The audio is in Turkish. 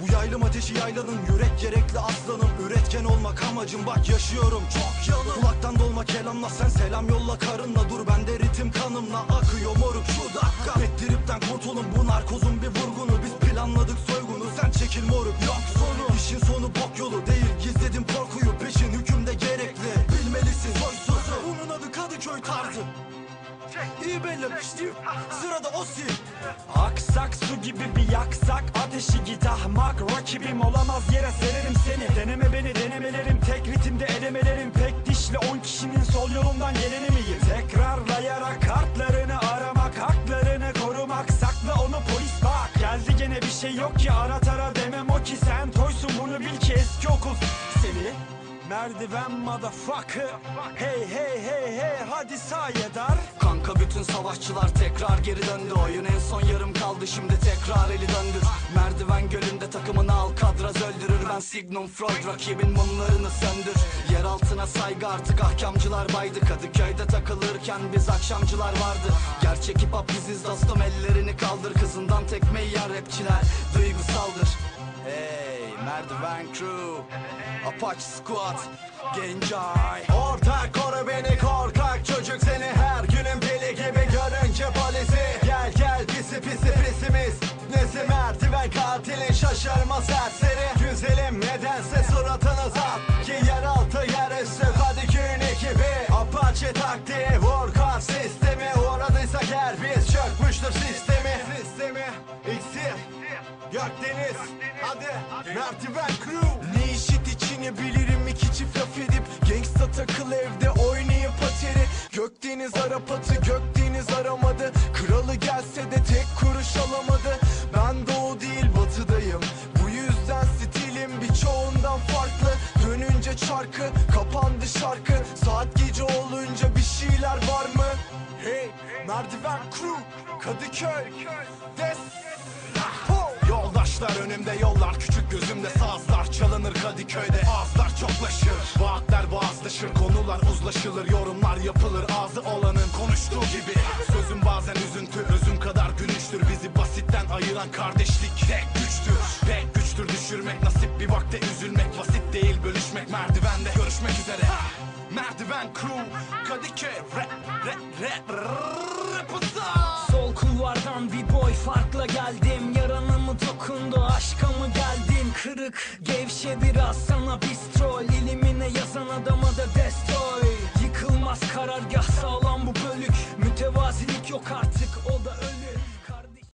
Bu yaylım ateşi yaylanın yürek gerekli aslanım. Üretken olmak amacım bak yaşıyorum çok yalın. Kulaktan dolma kelamla sen selam yolla karınla. Dur bende ritim kanımla akıyor moruk şu dakika. Ettiripten kurtulun bu narkozun bir vurgunu. Biz planladık soygunu sen çekil moruk yok sonu. İşin sonu bok yolu değil gizledim korkuyu. Peşin hükümde gerekli bilmelisin. Soysuzu Bunun adı Kadıköy tarzı İyi bellemiştim Sırada o sil. Aksak su gibi bir yaksak Ateşi git ahmak. Rakibim olamaz yere sererim seni. Deneme beni denemelerim. Tek ritimde elemelerim. Pek dişli on kişinin sol yolundan geleni miyim? Tekrarlayarak kartlarını aramak Haklarını korumak. Sakla onu polis bak. Geldi gene bir şey yok ki. Ara tara demem o ki. Sen toysun bunu bil ki eski okul. Seni Merdiven motherfucker. Hey hey hey hey hadi saye dar. Kanka bütün savaşçılar tekrar geri döndü. Oyun en son yarım kaldı şimdi tekrar eli döndür Merdiven gölünde takımını al kadraz öldürür. Ben Sigmund Freud rakibin mumlarını söndür. Yer altına saygı artık ahkamcılar baydı. Kadıköy'de takılırken biz akşamcılar vardı. Gerçek hip hop biziz dostum ellerini kaldır. Kızından tekme yiyen rapçiler Merdiven crew Apache squad Gencay Ortak koru beni korkak çocuk seni. Her günün deli gibi görünce polisi. Gel gel pisi pisi pisimiz Nesi merdiven katilin şaşırma serseri. Güzelim nedense Gökdeniz Hadi. Merdiven crew. Ne işit içini bilirim iki çift laf edip. Gangsta takıl evde oynayıp pateri Gökdeniz Arap atı Gökdeniz aramadı. Kralı gelse de tek kuruş alamadı. Ben doğu değil batıdayım. Bu yüzden stilim birçoğundan farklı. Dönünce çarkı kapandı şarkı. Saat gece olunca bir şeyler var mı? Hey merdiven crew. Kadıköy Des önümde yollar küçük gözümde sazlar çalınır Kadıköy'de ağızlar çoklaşır Vaatler boğazlaşır konular uzlaşılır yorumlar yapılır ağzı olanın konuştuğu gibi Sözüm bazen üzüntü özüm kadar gülünçtür bizi basitten ayıran kardeşlik tek güçtür Pek güçtür düşürmek nasip bir vakte üzülmek basit değil bölüşmek merdivende görüşmek üzere Merdiven crew Kadıköy rap rap rap rap Sol kulvardan bir boy farkla geldim Gevşe biraz sana bistrol İlimine yazan adama da destroy.